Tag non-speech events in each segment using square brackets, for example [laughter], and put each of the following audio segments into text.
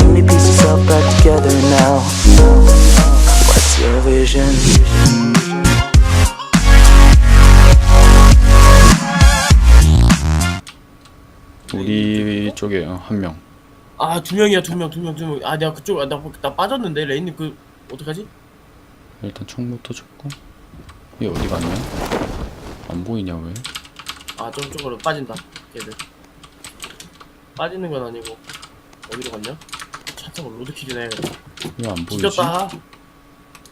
so many pieces all back together now. What's your vision? 우리 쪽에 한 명. 아 두 명이야 두 명 두 명 두 명. 아 내가 그쪽 아, 나, 나 빠졌는데 레인님 그 어떡하지? 일단 총부터 줬고. 얘 어디 갔냐? 안 보이냐 왜? 아 저쪽으로 빠진다 걔들. 빠지는 건 아니고 어디로 갔냐? 차 타고 로드킬이나 해야겠다. 왜안 보이지? 뒤졌다.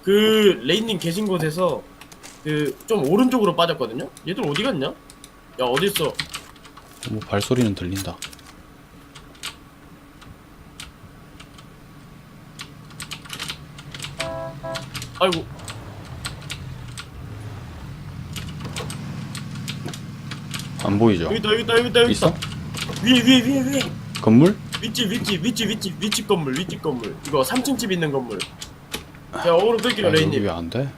그 레인님 계신 곳에서 그 좀 오른쪽으로 빠졌거든요. 얘들 어디 갔냐? 야 어디 있어? 뭐 발소리는 들린다. 아이고 안 보이죠? 여기 있다 여기 있다 여기 있다 여기 있어? 위에 위에 위에 위에. 건물? 윗집 윗집 윗집 윗집 윗집 건물 윗집 건물 이거 3층 집 있는 건물 제가 어그로 끌게요 야, 여기 레인님 왜안 돼?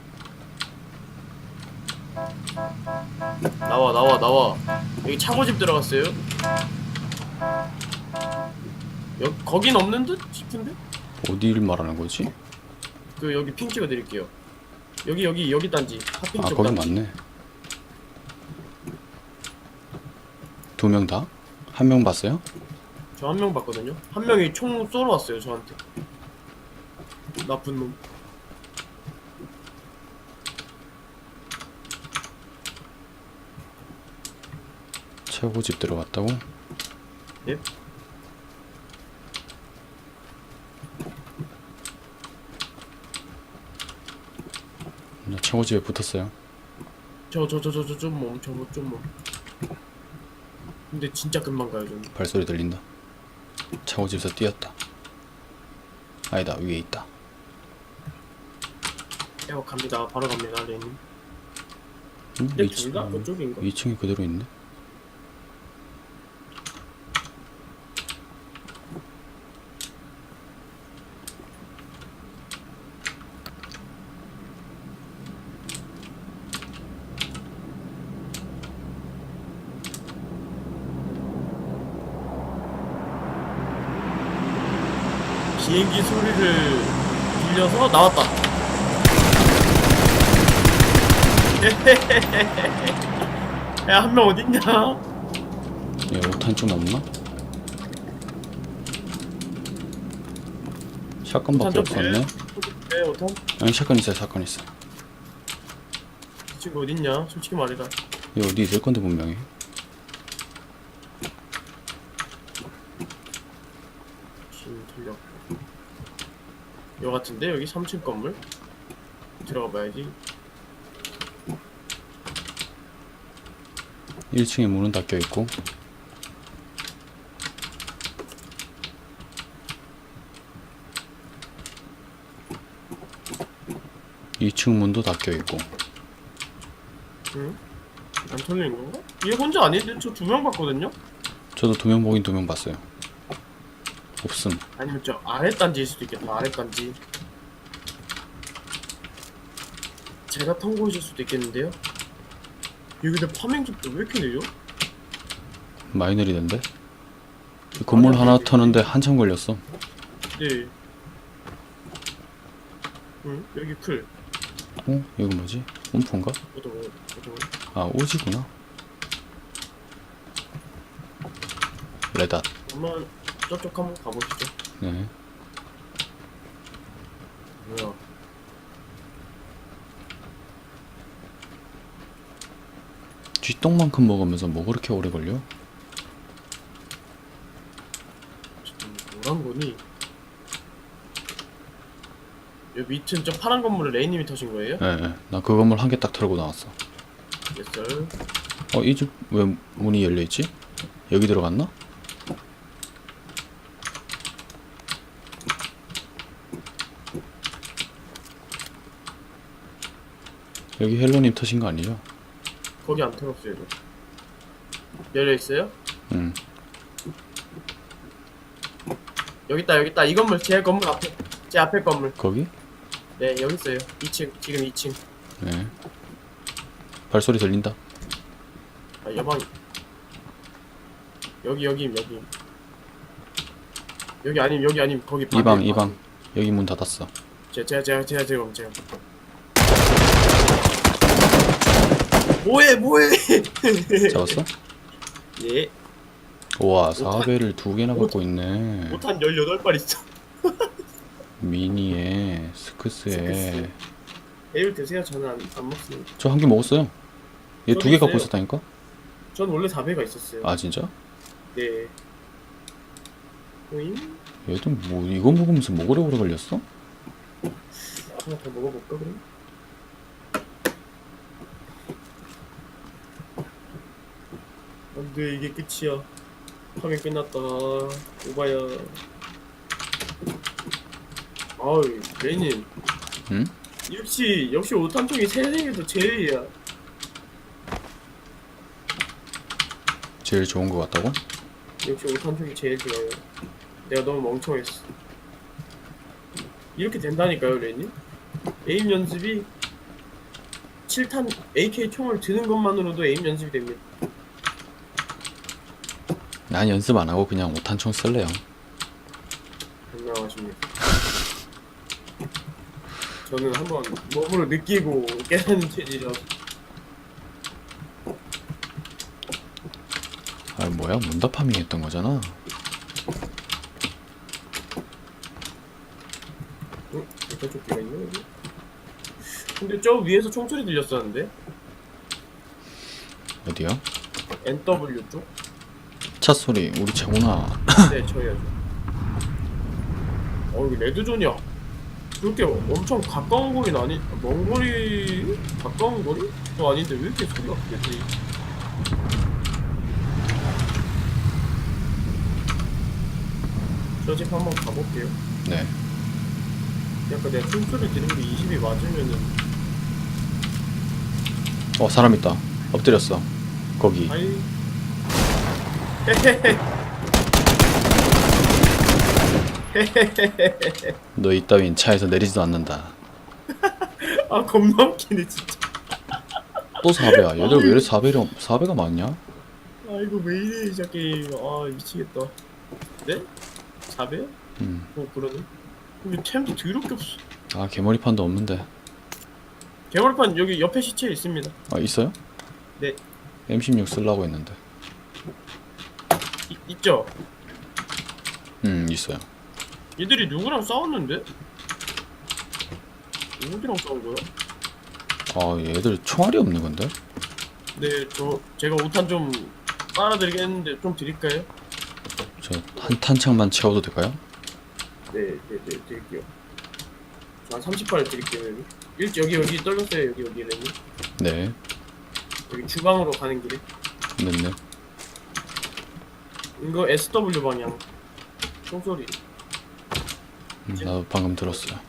나와 나와 나와 여기 차고집 들어갔어요 여, 거긴 없는 듯 싶은데? 어디를 말하는 거지? 그 여기 핑 찍어드릴게요 여기 여기 여기 단지 핫핑 아 쪽 거기 단지 맞네. 두 명 다? 한 명 봤어요? 저 한 명 봤거든요 한 명이 총 쏘러 왔어요 저한테 나쁜 놈 최고 집 들어갔다고? 예? 나 최고 집에 붙었어요. 저저 저 저 저 좀몸 저거 좀몸 근데 진짜 금방 가요 저는 발소리 들린다. 최고집에서 뛰었다. 아니다 위에 있다. 야 갑니다 바로 갑니다 레인님 응? 근데 2층, 둘다 그쪽인가? 2층이 그대로 있네. 비행기 소리를 들려서 나왔다. [laughs] 야, 한 명 어딨냐? 얘 5탄 좀 없나? 샷건밖에 없었네. 네, 오탄? 아니 샷건 있어 샷건 있어. 이 친구 어딨냐? 솔직히 말해라. 얘 어디 있을 건데 분명히. 진 틀렸고. 여 같은데? 여기 3층 건물? 들어가 봐야지. 1층에 문은 닫혀 있고 2층 문도 닫혀 있고 응? 안 털리는 건가? 얘 혼자 아닌데? 저 두 명 봤거든요? 저도 두 명 보긴 두 명 봤어요. 없음. 아니면 저 아래 단지일 수도 있겠다. 아래 단지. 제가 통보해줄 수도 있겠는데요? 여기다 파밍집도 왜 이렇게 느려? 많이 느리던데? 이 건물 아니, 하나 아니, 터는데 한참 걸렸어. 네. 응? 여기 클. 어? 이거 뭐지? 움프인가? 어디 뭐, 어디 뭐. 아 오지구나. 레닷. 한번 저쪽 한번 가보시죠. 네. 뭐야? 쥐똥만큼 먹으면서 뭐 그렇게 오래 걸려? 지금 뭐란 거니? 여기 밑은 저 파란 건물을 레이님이 터신 거예요? 예, 예. 나그 건물 한 개 딱 털고 나왔어. 예썰. 어, 이 집 왜 문이 열려 있지? 여기 들어갔나? 여기 헬로님 터신 거 아니죠? 거기 안 털었어요. 이거. 열려 있어요? 응. 여기 있다 여기 있다 이 건물 제 건물 앞에 제 앞에 건물 거기? 네 여기 있어요 2층 지금 2층 네. 발소리 들린다. 아 여방 여기 여기 여기 여기 아님 여기 아님 거기 이 방 이 방 여기 문 닫았어 제가 제가 제가 뭐해 뭐해 [laughs] 잡았어? 예 우와 4배를 두 개나 갖고 있네 못한 18발 있어 [laughs] 미니에 스크스에 스크스. 드세요 저는 안, 안 먹습니다 저 한 개 먹었어요 얘 두 개 갖고 있어요. 있었다니까? 전 원래 4배가 있었어요 아 진짜? 네 오잉? 얘도 뭐 이거 먹으면서 먹으려 오래 걸렸어? 하나 더 먹어볼까 그럼? 안돼 이게 끝이야 화면 끝났다. 오바야. 아우 레이님 응? 역시 역시 오탄총이 세상에서 제일이야. 제일 좋은 거 같다고? 역시 오탄총이 제일 좋아요. 내가 너무 멍청했어. 이렇게 된다니까요 레이님? 에임 연습이 7탄 AK 총을 드는 것만으로도 에임 연습이 됩니다 난 연습 안 하고 그냥 오탄총 쓸래요 현명하십니다. [laughs] 저는 한번 몸으로 느끼고 깨닫는 체질이라서 아 뭐야 문다 파밍 했던 거잖아 응? 일단 조끼가 있네 여기? 근데 저 위에서 총소리 들렸었는데? 어디야? NW 쪽? 차 소리 우리 차구나 [coughs] 네 저희야죠 어 여기 레드존이야. 그렇게 엄청 가까운 거리는 아니 먼 거리? 가까운 거리? 또 아닌데 왜 이렇게 소리가 들리 저집 한번 가볼게요. 네. 약간 내가 총소리 들은 게 20이 맞으면은. 어 사람 있다. 엎드렸어. 거기. 아이 [laughs] 너 이따윈 차에서 내리지도 않는다. [laughs] 아 겁나 웃기네 진짜. 또 4배야? 얘들 왜 이래 4배가 4배가 많냐? 아 이거 왜 이래 진짜 게임 아 미치겠다. 네? 4배? 음. 어 그러네. 근데 템도 더럽게 없어. 아 개머리판도 없는데. 개월판 여기 옆에 시체에 있습니다. 아 있어요? 네. M16 쓰려고 했는데 이, 있죠? 음 있어요 얘들이 누구랑 싸웠는데? 누구랑 싸운 거야? 아 얘들 총알이 없는 건데? 네 저 제가 5탄 좀 빨아드리겠는데 좀 드릴까요? 저한 탄창만 채워도 될까요? 네 네 네 드릴게요 저한 30발 드릴게요 여기 일, 여기 여기 떨렸어요 여기 여기 네 여기 주방으로 가는 길에 네 네 이거 SW 방향. 총소리. 음, 나도 방금 들었어요.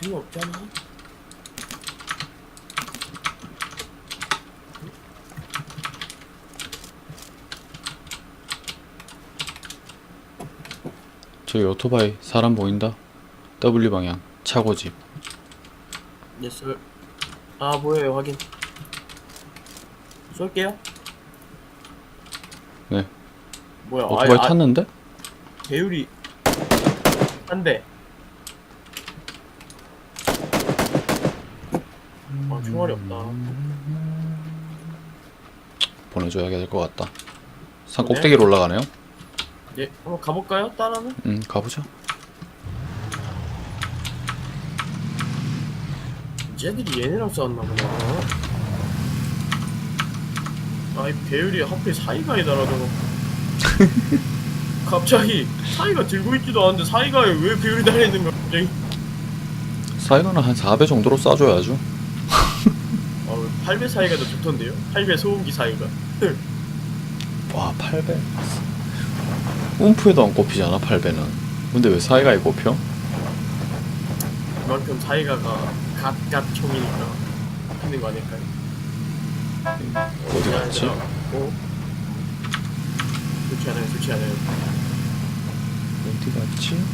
재미없잖아 저기 오토바이 사람 보인다? W 방향 차고집. 예스 아 보여요? 확인. 쏠게요. 네. 뭐야? 오토바이 아, 아, 탔는데? 배율이 한대. 아 총알이 없다. 보내줘야 될 것 같다. 산 네. 꼭대기로 올라가네요? 예 한번 가볼까요? 따라는? 음 가보자 쟤들이 얘네랑 싸웠나 보다 아이 배율이 하필 사이가이다라 저거 [laughs] 갑자기 사이가 들고 있지도 않은데 사이가에 왜 배율이 달려있는 거야 갑자기? 사이가는 한 4배 정도로 쏴줘야죠. [laughs] 아 8배 사이가 더 좋던데요? 8배 소음기 사이가. [laughs] 와 8배. 움프에도 안 꼽히잖아 8배는. 근데 왜 사이가에 꼽혀? 그만큼 사이가가 갓갓 총이니까 있는 거 아닐까요? 어디 갔지? 어? 좋지 않아요 좋지 않아요 어디 갔지?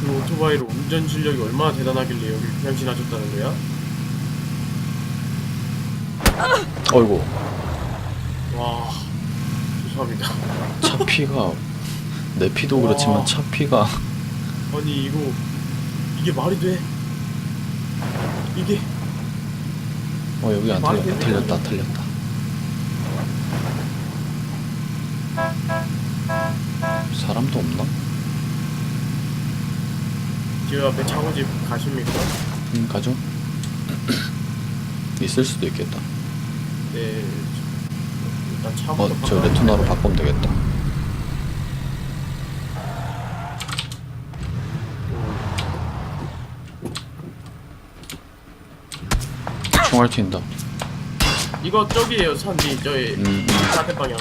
그 오토바이로 운전 실력이 얼마나 대단하길래 여기 그냥 지나쳤다는 거야? 어이구 와 죄송합니다 차 피가 내 피도 그렇지만 와. 차 피가 아니 이거 이게 말이 돼 이게. 어 여기 안 말이 틀렸다. 되네. 틀렸다 틀렸다. 사람도 없나? 집 앞에 차고집 가십니까? 음 가죠. [clears throat] 있을 수도 있겠다. 네 일단 차부터 어저 바꿔- 레토나로 바꾸면 되겠다 총알 튄다 이거 저기에요 산뒤 저기 음, 음. 사태 방향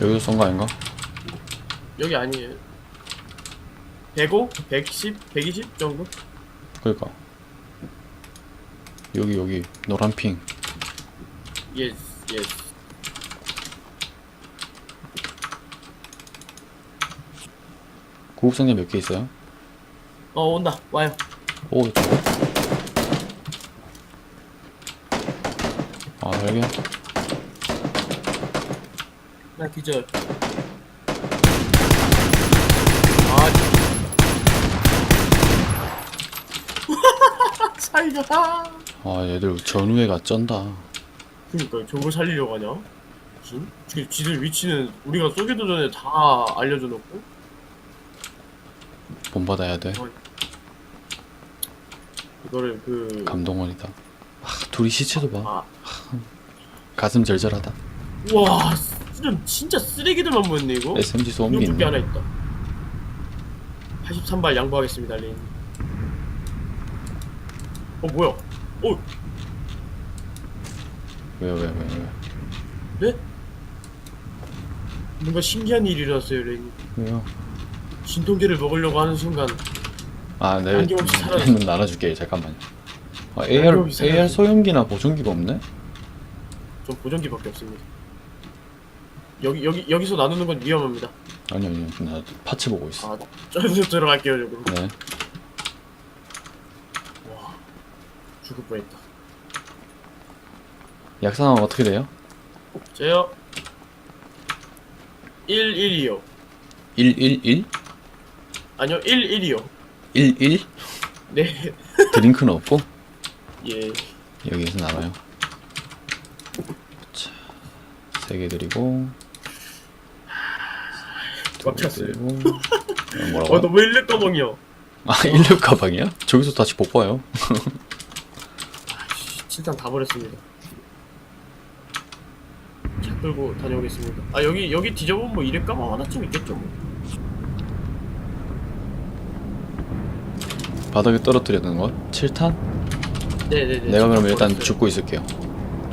여기서 쏜 거 아닌가? 여기 아니에요 105? 110? 120 정도? 그러니까 여기 여기 노란 핑 예스 예스 구급상자 몇 개 있어요? 어 온다 와요 오 아, 여기? 나 기절. 아 사이가 [laughs] 아 얘들 전우회가 쩐다. 그니까 저걸 살리려고 하냐? 무슨? 지- 지들 위치는 우리가 쏘기도 전에 다 알려줘 놓고? 본받아야 돼. 이거를 그 감동원이다. 아, 둘이 시체도 봐. 아, 가슴 절절하다. 와 진짜, 진짜 쓰레기들만 모였네 이거. SMG 소음기 이거 게 하나 있네 있다 83발 양보하겠습니다 린 어 뭐야? 어! 왜요 왜요 왜요 네? 뭔가 신기한 일이 일어났어요 린 왜요? 진통제를 먹으려고 하는 순간 아 네, 안경 없이 사라졌어. [laughs] 나눠줄게 잠깐만요. 아, AR, 안경 없이 AR 사라졌어. 소형기나 보정기가 없네? 전 보정기밖에 없습니다. 여기 여기 여기서 나누는 건 위험합니다. 아니 아니 나 파츠 보고 있어. 아 저기서 들어갈게요 조금 네. 와 죽을 뻔했다. 약상은 어떻게 돼요? 저요. 11이요. 111? 아니요 11이요. 11? 네. 드링크는 없고? 예. 여기에서 나와요 자, 세개 드리고 두개 찼어요. 드리고 [laughs] 어, 뭐라고? 어, 너왜 일렉 가방이야? 아, [laughs] 16 가방이야? 저기서 다시 복봐요. 7단 다 버렸습니다. 차 끌고 다녀오겠습니다. 아, 여기, 여기 뒤져보면 뭐 일렉 가방 하나쯤 있겠죠, 뭐. 바닥에 떨어뜨리는 것? 7탄? 네네네. 내가 그러면 칠 일단. 죽고 있을게요.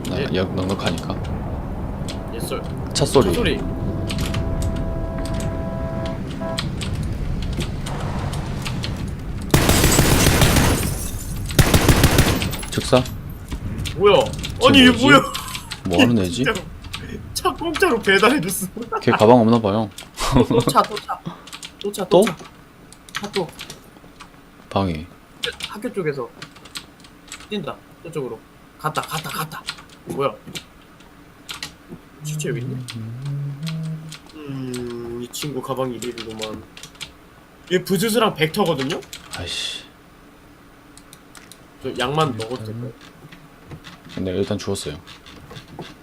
나 네. 역 넉넉하니까. 예, 썰. 차 소리. 차 소리. 즉사? 뭐야? 아니, 이게 뭐지? 뭐야? 뭐 하는 애지? 진짜 차 공짜로 배달해줬어. 걔 가방 없나 봐요. 또 차, 또 차. 또 차, 또? 또 차. 차 또. 방이. 학교 쪽에서 뛴다 저쪽으로 갔다 갔다 갔다 뭐야 시체 여기 있네 음 이 친구 가방 1위구만 얘 부즈스랑 벡터거든요? 아이씨. 저 양만 먹어도 될까요? 근데 일단 주웠어요. 어,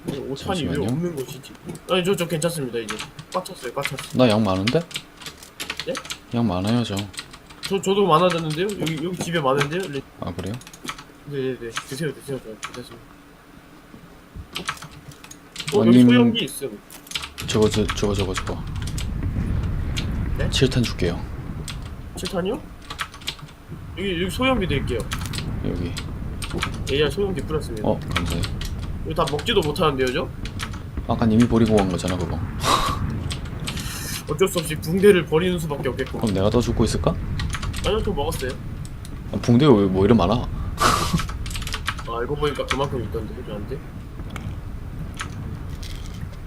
오탄이 왜 잠시만요. 없는 것이지? 아니 저, 저 괜찮습니다 이제 꽉 찼어요 꽉 찼어 나 양 많은데? 예? 양 많아요, 저. 저, 저도 많아졌는데요? 여기 여기 집에 많은데요? 네, 아, 그래요? 네네네 드세요 드세요 저 괜찮습니다 어 여기 원님- 소형기 있음 저거, 저, 저거, 저거, 저거. 네? 7탄 줄게요. 7탄이요? 여기 여기 소형기 드릴게요 여기. AR 소형기 뿌렸습니다. 어, 감사해요. 이거 다 먹지도 못하는데요, 저? 아까 님이 버리고 간 거잖아, 그거. 어쩔 수 없이 붕대를 버리는 수밖에 없겠고. 그럼 내가 더 죽고 있을까? 아니요, 저 먹었어요. 아, 붕대가 왜뭐 이리 많아? 아, 알고 보니까 그만큼 있던데, 저한테.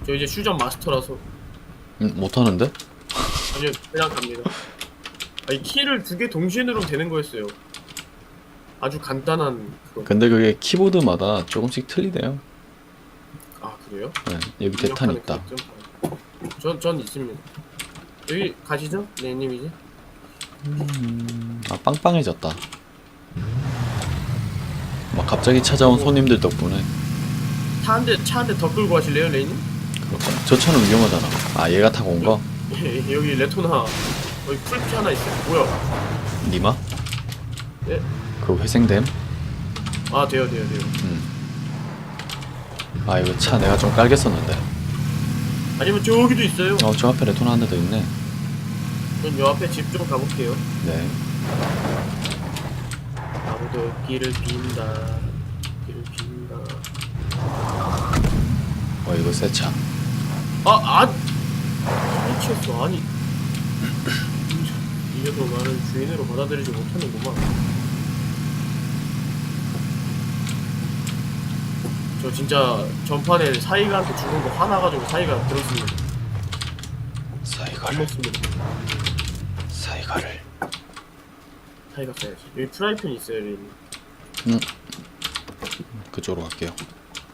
저 이제 슈전 마스터라서. 음, 못하는데? 아니요, 그냥 갑니다. 아, 이 키를 두 개 동시에 누르면 되는 거였어요. 아주 간단한 그거. 근데 그게 키보드마다 조금씩 틀리대요. 아 그래요? 네, 여기 대탄 입력하는 있다. 그 점- 전, 전 있습니다. 여기 가시죠? 네님 이제. 음, 아 빵빵해졌다. 막 갑자기 찾아온 손님들 덕분에 차 한 대, 차 한 대 더 끌고 가실래요, 레이님? 그럴까? 저 차는 위험하잖아. 아 얘가 타고 온 거? 여기 레토나 여기 풀피 하나 있어요. 뭐야? 니마? 예? 그 회생됨? 아 돼요, 돼요, 돼요. 음. 아 이거 차 내가 좀 깔겠었는데. 아니면 저기도 있어요. 어 저 앞에 레토나 한대더 있네. 전요 앞에 집 좀 가볼게요. 네. 아무도 길을 빈다. 길을 빈다. 어 이거 새 차. 아, 아! 미쳤어, 아니. 이 녀석 나를 주인으로 받아들이지 못하는구만. 저 진짜 전판에 사이가한테 죽은 거 화나가지고 사이가 들었습니다. 안 사이가를 먹습니다. 사이가를. 사이가 써야지. 여기 프라이팬 있어요, 여기. 음. 그쪽으로 갈게요.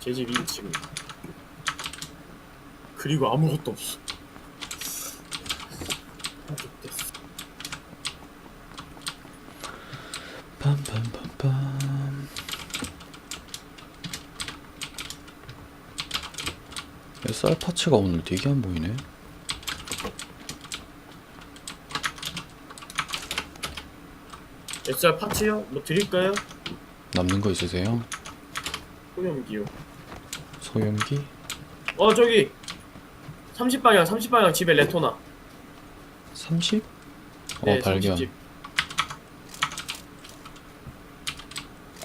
제집 2층. 그리고 아무것도 없어. 빰빰빰빰. 쌀 파츠가 오늘 되게 안 보이네. SR 파츠요? 뭐 드릴까요? 남는 거 있으세요? 소염기요. 소염기? 어 저기 30방향 30방향 집에 레토나 30? 어 네, 발견. 30집.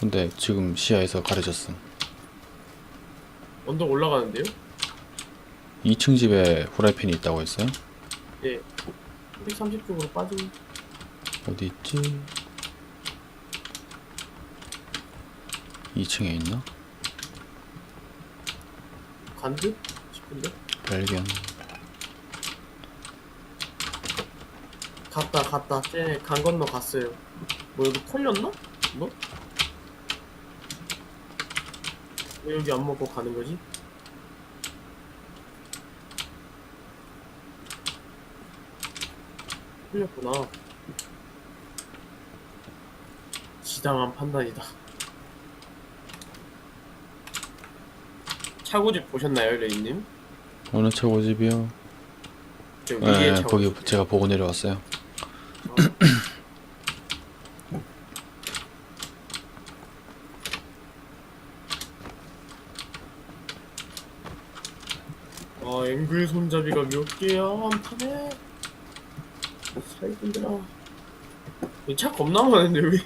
근데 지금 시야에서 가려졌음. 언덕 올라가는데요? 2층 집에 후라이팬이 있다고 했어요? 네 130쪽으로 빠진 어디 있지? 2층에 있나? 간듯? 싶은데? 발견. 갔다 갔다 쟤간 건너 갔어요 뭐 여기 털렸나? 뭐? 왜 여기 안 먹고 가는 거지? 털렸구나 지당한 판단이다 차고집 보셨나요 레이님? 어느 차 고집이요? 저 위에 네, 차고집 거기 제가 보고 내려왔어요. 아 앵글 손잡이가 몇 개야 한 판에 사이분들아 차 겁나 많은데 왜?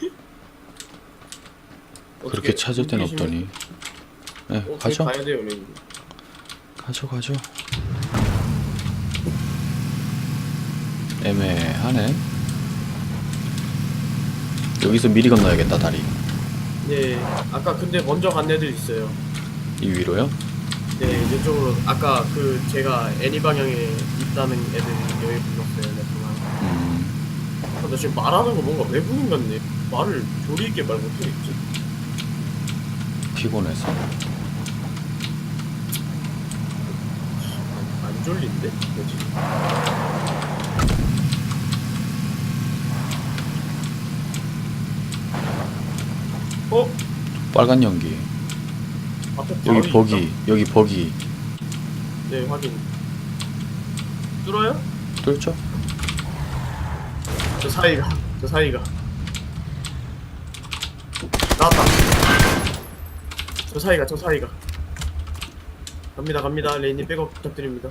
그렇게 찾을 땐 없더니. 네, 어, 가죠. 가야 돼요 레인 가죠, 가죠. 애매하네. 여기서 미리 건너야겠다, 다리. 네 아까 근데 먼저 간 애들 있어요 이 위로요? 네 이쪽으로 아까 그 제가 애니 방향에 있다는 애들이 여기 불렀어요 네, 그만. 음, 아, 나 지금 말하는 거 뭔가 외국인 같네 말을 조리 있게 말 못하겠지 피곤해서. 안, 안 졸린데? 뭐지? 어? 빨간 연기. 앞에 바위 여기 버기, 있다? 여기 버기. 네 확인 뚫어요? 뚫죠? 저 사이가 저 사이가 나왔다 저 사이가 저 사이가 갑니다 갑니다 레인님 백업 부탁드립니다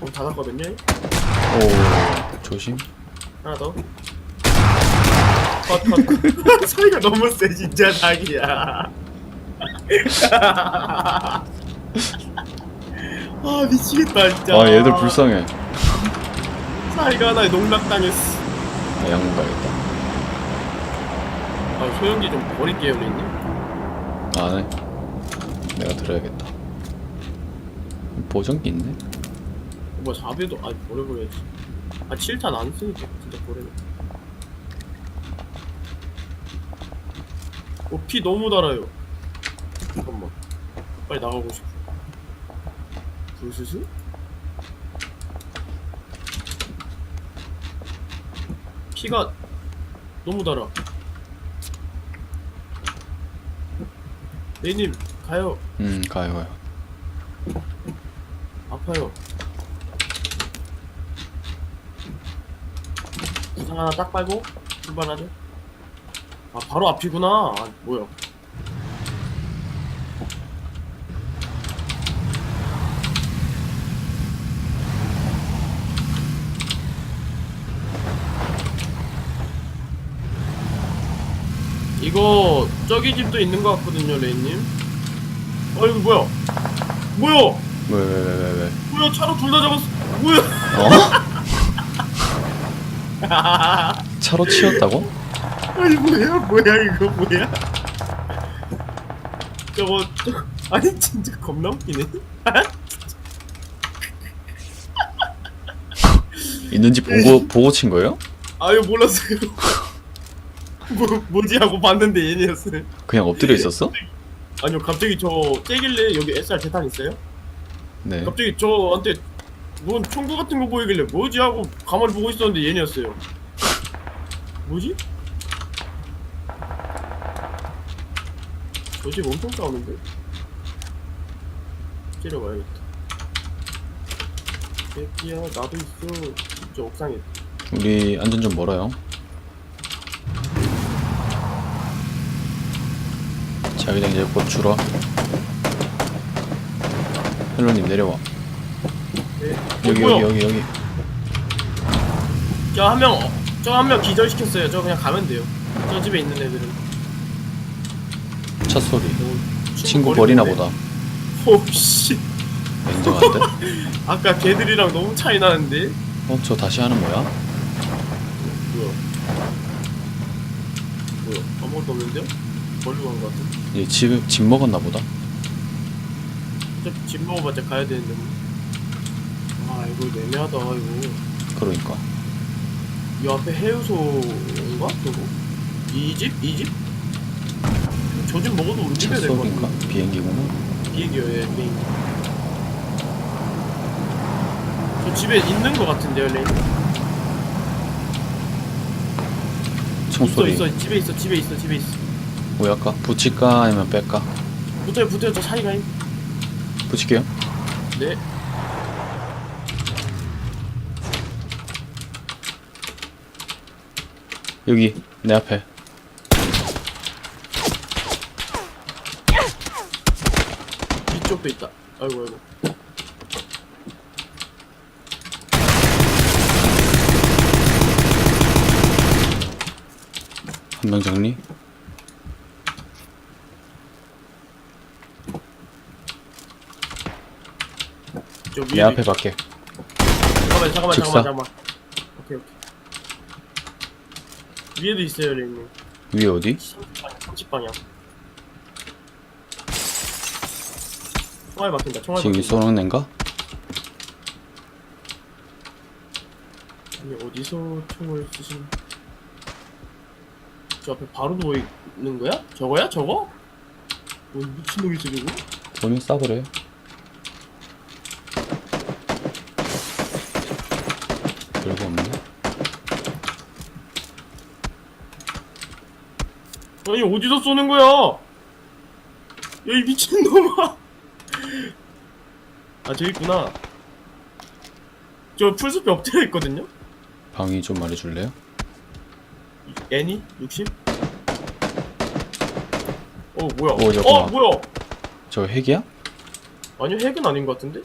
문 닫았거든요 오, 조심. 하나 더 컷, 컷, 컷. [laughs] 사이가 너무 세 진짜 자기야 [laughs] 아 미치겠다 진짜 아, 얘들 불쌍해. 사이가 하나에 농락당했어 아, 양문 가야겠다. 아 소형기 좀 버릴게요 레인님 아, 네. 내가 들어야겠다. 보정기 있네? 뭐 4배도 아 버려버려야지 아 7탄 안 쓰니까 진짜 버려야 어, 피 너무 달아요. 잠깐만. 빨리 나가고 싶어. 불스스? 피가 너무 달아. 네님 가요. 음 가요 가요 아파요. 부상 하나 딱 빨고 출발하죠. 아 바로 앞이구나. 아, 뭐야? 이거 저기 집도 있는 것 같거든요, 레이님. 어 이거 뭐야? 뭐야? 왜 왜 왜 왜 왜 뭐야 차로 둘 다 잡았어 뭐야 어? [laughs] 차로 치였다고? 아니 뭐야 뭐야 이거 뭐야 저거 저 아니 진짜 겁나 웃기네 [laughs] 있는지 보고 보고 친 거예요? 아유 몰랐어요 뭐, 뭐지 하고 봤는데 얘네였어요 그냥 엎드려 있었어? 아니요 갑자기 저 째길래 여기 SR 재탄 있어요? 네 갑자기 저한테 뭔 총구 같은 거 보이길래 뭐지? 하고 가만히 보고 있었는데 얘네였어요. 뭐지? 저 집 엄청 싸우는데? 찌려봐야겠다. 새끼야 나도 있어. 저 옥상에. 우리 안전 좀 멀어요. 자기장 이제 곧 줄어. 헬로님 내려와. 네. 여기 어, 뭐야? 여기 여기 여기 저 한 명, 저 한 명 기절시켰어요. 저 그냥 가면 돼요. 저 집에 있는 애들은. 차 소리 뭐, 친구 버리나 오네. 보다 오, 씨. 냉정한데? [laughs] 아까 걔들이랑 너무 차이 나는데? 어? 저 다시 하는 거야? 뭐야? 뭐야? 아무것도 없는데요? 버리고 간것 같은데? 이제 집, 집 먹었나 보다 어차피 집 먹어봤자 가야 되는데 뭐. 아, 이거 애매하다, 이거. 그러니까 이 앞에 해유소인가? 저거? 이 집? 이 집? 저 집 먹어도 차 움직여야 될것 소리인가? 같은데. 비행기구나 비행기요, 예, 비행기. 저 집에 있는 것 같은데요, 레인? 있어, 총소리 있어, 집에 있어, 집에 있어, 집에 있어. 뭐 할까? 붙일까 아니면 뺄까? 붙어요, 붙어요, 저 사이가 있. 붙일게요 네. 여기 내 앞에 이쪽도 있다. 아이고, 아이고. 한 명 정리 저 위에. 내 앞에 밖에 잠깐만, 잠깐만. 잠깐만, 잠깐만. 오케이, 오케이. 위에도 있어요, 레인님. 위에 어디? 30방향. 총알 막힌다, 총알 지금 이 막힌다. 쏘는 애인가? 아니, 어디서 총을 쓰시는. 저 앞에 바로 누워있는 거야? 저거야? 저거? 뭐 미친놈이지, 저거? 보면 쏴버려요 별거 없네 아니 어디서 쏘는 거야? 야이 미친놈아 아 저기 있구나 저 풀숲에 엎드려 있거든요? 방위 좀 말해줄래요? 애니? 60? 어 뭐야 오. 어 뭐야 저 핵이야? 아니요 핵은 아닌 것 같은데?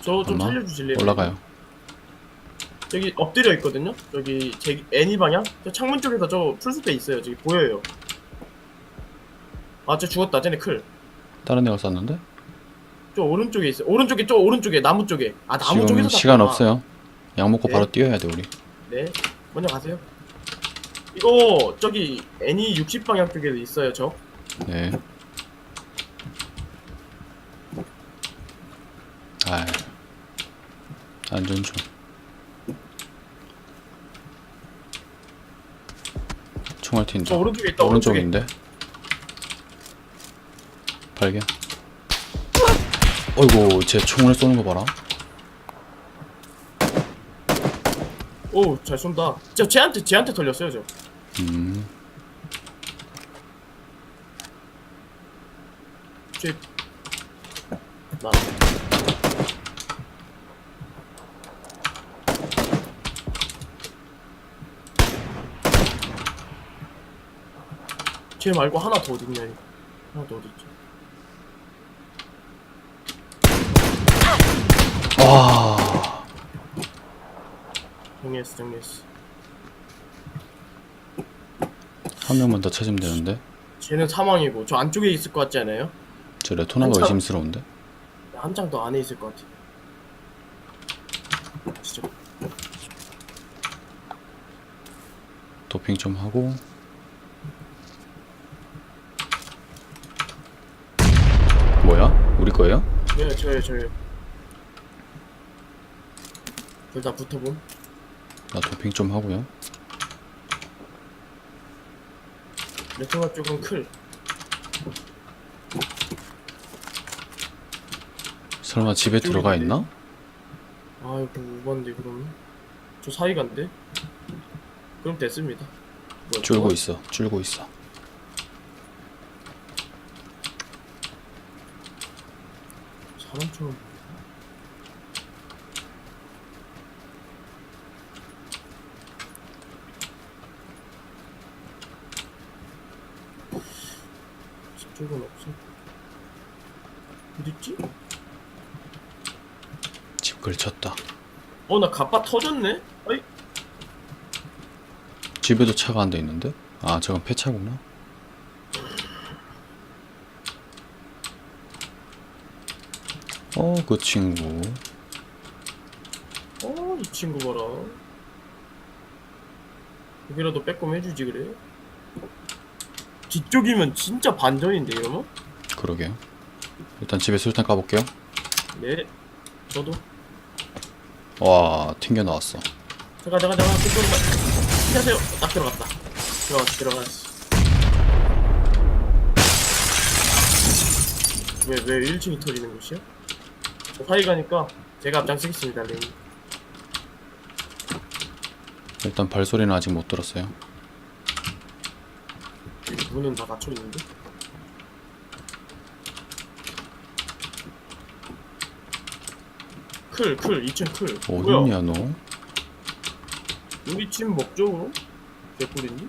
저 좀 잠깐만. 살려주실래요? 올라가요 저기 엎드려 있거든요? 저기 제 애니 방향? 저 창문 쪽에서 저 풀숲에 있어요 저기 보여요 아저 죽었다 쟤네 클 다른 애가 쐈는데? 저 오른쪽에 있어요. 오른쪽에 저 오른쪽에 나무 쪽에. 아 나무 지금 쪽에서 시간 쐈구나. 없어요 약 먹고 네. 바로 뛰어야 돼 우리 네. 먼저 가세요. 이거 저기 애니 60 방향 쪽에도 있어요. 저. 네. 아, 안전 좀. 총알 튄다. 저 오른쪽에 있다. 오른쪽에. 오른쪽인데. 발견. 어이구, 제 총을 쏘는 거 봐라. 오, 잘 쏜다. 저 쟤한테 쟤한테 털렸어요, 저. 음, 쟤 나. 쟤 말고 하나 더 어딨냐, 이거. 하나 더 어딨지? 와, 정리했어, 정리했어. 한 명만 더 찾으면 되는데. 쟤는 사망이고, 저 안쪽에 있을 것 같지 않아요? 저 레토나가 한참. 의심스러운데. 한 장 더 안에 있을 것 같아. 진짜. 도핑 좀 하고. 뭐야? 우리 거예요? 네, 저요, 저요. 둘다 붙어봄. 나 도핑 좀 하고요. 레토나 쪽은 클. 설마 집에 들어가 있나? 아이고, 오반데, 그러면. 저 사이간데? 그럼 됐습니다. 뭐야, 줄고 저거? 있어. 줄고 있어. 사람처럼. 저쪽은 없어. 어딨지? 집 걸쳤다. 어, 나 갑바 터졌네? 아이, 집에도 차가 한대 있는데? 아, 저건 폐차구나. 어, 그 친구. 어, 이 친구 봐라. 여기라도 빼꼼 해주지, 그래? 뒤쪽이면 진짜 반전인데, 이러면? 그러게요. 일단 집에 술탄 까볼게요. 네. 저도. 와, 튕겨 나왔어. 잠깐, 잠깐, 잠깐, 그쪽으로 가. 피하세요. 딱 들어갔다. 들어갔어, 들어갔어. 왜, 왜 1층이 터지는 곳이야? 저 사이 가니까 제가 앞장서겠습니다, 레인. 일단 발소리는 아직 못 들었어요. 문은 다 닫혀 있는데. 클, 클, 2층 클. 뭐야? 어딨냐, 너? 우리 팀 목적으로? 개꿀이니?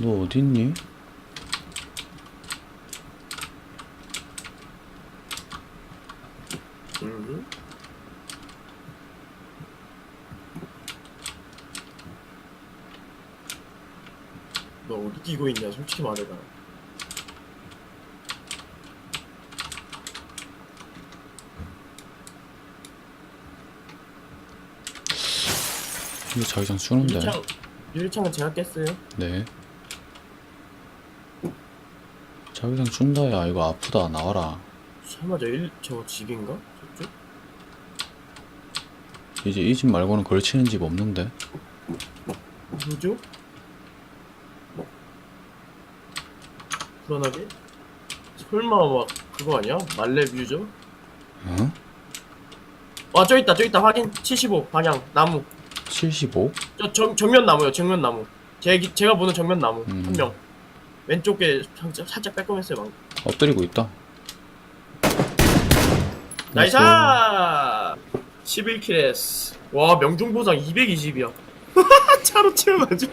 너 어딨니? 음. 끼고 있냐? 솔직히 말해봐. 이거 자기장 쏘는데. 유리창, 유리창은 제가 깼어요. 네. 자기장 쏜다, 야. 이거 아프다. 나와라. 설마 저 일, 저 집인가? 저쪽? 이제 이 집 말고는 걸치는 집 없는데. 뭐죠? 불안하게? 설마 막 그거 아니야? 말레 뷰죠? 응? 아, 저 있다, 저 있다. 확인. 75 방향 나무. 75? 저 정, 정면 나무요. 정면 나무. 제, 제가 보는 정면 나무 음. 한 명. 왼쪽에 살짝, 살짝 빼꼼했어요 방금. 엎드리고 있다. 나이스! 11킬 했어. 와 명중 보상 220이야. [laughs] 차로 채워가지고.